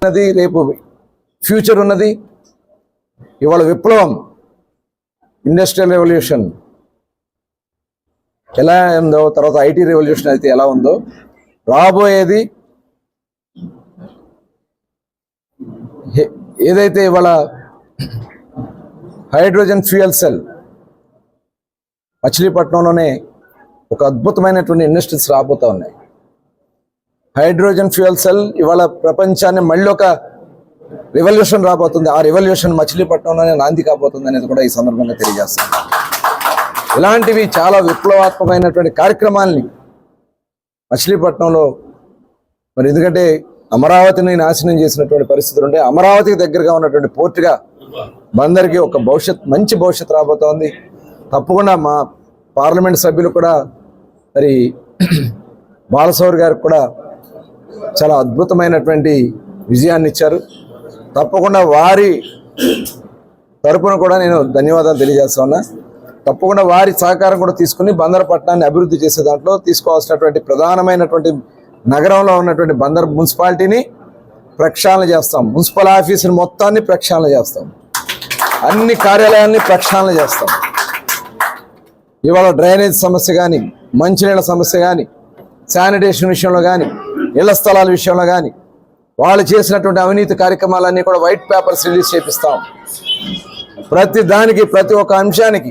ఉన్నది రేపు ఫ్యూచర్ ఉన్నది. ఇవాళ విప్లవం ఇండస్ట్రియల్ రెవల్యూషన్. ఎలా ఉందో తర్వాత ఐటీ రెవల్యూషన్ అయితే ఎలా ఉందో రాబోయేది ఏదైతే ఇవాళ హైడ్రోజన్ ఫ్యూయల్ సెల్ మచిలీపట్నంలోనే ఒక అద్భుతమైనటువంటి ఇండస్ట్రీస్ రాబోతా ఉన్నాయి. హైడ్రోజన్ ఫ్యూయల్ సెల్ ఇవాళ ప్రపంచాన్ని మళ్ళీ ఒక రెవల్యూషన్ రాబోతుంది. ఆ రెవల్యూషన్ మచిలీపట్నంలోనే నాంది కాబోతుంది అనేది కూడా ఈ సందర్భంగా తెలియజేస్తాను. ఇలాంటివి చాలా విప్లవాత్మకమైనటువంటి కార్యక్రమాల్ని మచిలీపట్నంలో మరి ఎందుకంటే అమరావతిని నాశనం చేసినటువంటి పరిస్థితులు ఉంటే అమరావతికి దగ్గరగా ఉన్నటువంటి పోర్టుగా మందరికి ఒక భవిష్యత్ మంచి భవిష్యత్తు రాబోతోంది. తప్పకుండా మా పార్లమెంట్ సభ్యులు కూడా మరి బాలసౌర్ గారికి కూడా చాలా అద్భుతమైనటువంటి విజయాన్ని ఇచ్చారు. తప్పకుండా వారి తరపున కూడా నేను ధన్యవాదాలు తెలియజేస్తా తప్పకుండా వారి సహకారం కూడా తీసుకుని బందర్ పట్టణాన్ని అభివృద్ధి చేసే దాంట్లో తీసుకోవాల్సినటువంటి ప్రధానమైనటువంటి నగరంలో ఉన్నటువంటి బందర్ మున్సిపాలిటీని ప్రక్షాళన చేస్తాం. మున్సిపల్ ఆఫీసుని మొత్తాన్ని ప్రక్షాళన చేస్తాం. అన్ని కార్యాలయాల్ని ప్రక్షాళన చేస్తాం. ఇవాళ డ్రైనేజ్ సమస్య కానీ మంచినీళ్ళ సమస్య కానీ శానిటేషన్ విషయంలో కానీ ఇళ్ళ స్థలాల విషయంలో కానీ వాళ్ళు చేసినటువంటి అవినీతి కార్యక్రమాలన్నీ కూడా వైట్ పేపర్స్ రిలీజ్ చేపిస్తాం. ప్రతి దానికి ప్రతి ఒక్క అంశానికి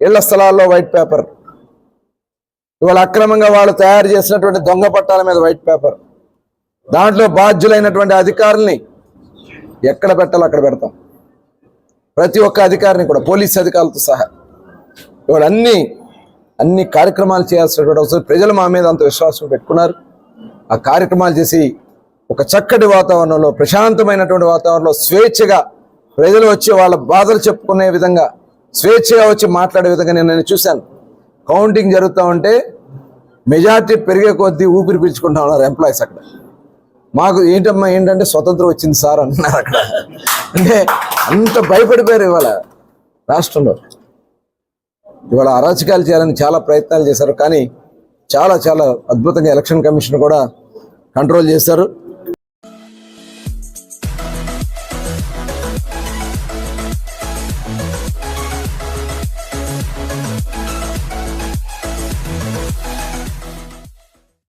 ఇళ్ళ స్థలాల్లో వైట్ పేపర్ ఇవాళ అక్రమంగా వాళ్ళు తయారు చేసినటువంటి దొంగ పట్టాల మీద వైట్ పేపర్ దాంట్లో బాధ్యులైనటువంటి అధికారుల్ని ఎక్కడ పెట్టాలో అక్కడ పెడతాం. ప్రతి ఒక్క అధికారిని కూడా పోలీస్ అధికారులతో సహా. ఇవాళ అన్ని అన్ని కార్యక్రమాలు చేయాల్సినటువంటి అవసరం. ప్రజలు మా మీద అంత విశ్వాసం పెట్టుకున్నారు. ఆ కార్యక్రమాలు చేసి ఒక చక్కటి వాతావరణంలో ప్రశాంతమైనటువంటి వాతావరణంలో స్వేచ్ఛగా ప్రజలు వచ్చి వాళ్ళ బాధలు చెప్పుకునే విధంగా స్వేచ్ఛగా వచ్చి మాట్లాడే విధంగా నేను నేను చూశాను. కౌంటింగ్ జరుగుతూ ఉంటే మెజార్టీ పెరిగే కొద్దీ ఊపిరి పీల్చుకుంటా ఉన్నారు ఎంప్లాయీస్ అక్కడ. మాకు ఏంటమ్మా ఏంటంటే స్వతంత్రం వచ్చింది సార్ అంటున్నారు అక్కడ. అంటే అంత భయపడిపోయారు ఇవాళ రాష్ట్రంలో. ఇవాళ అరాచకాలు చేయాలని చాలా ప్రయత్నాలు చేశారు కానీ చాలా చాలా అద్భుతంగా ఎలక్షన్ కమిషన్ కూడా కంట్రోల్ చేస్తారు.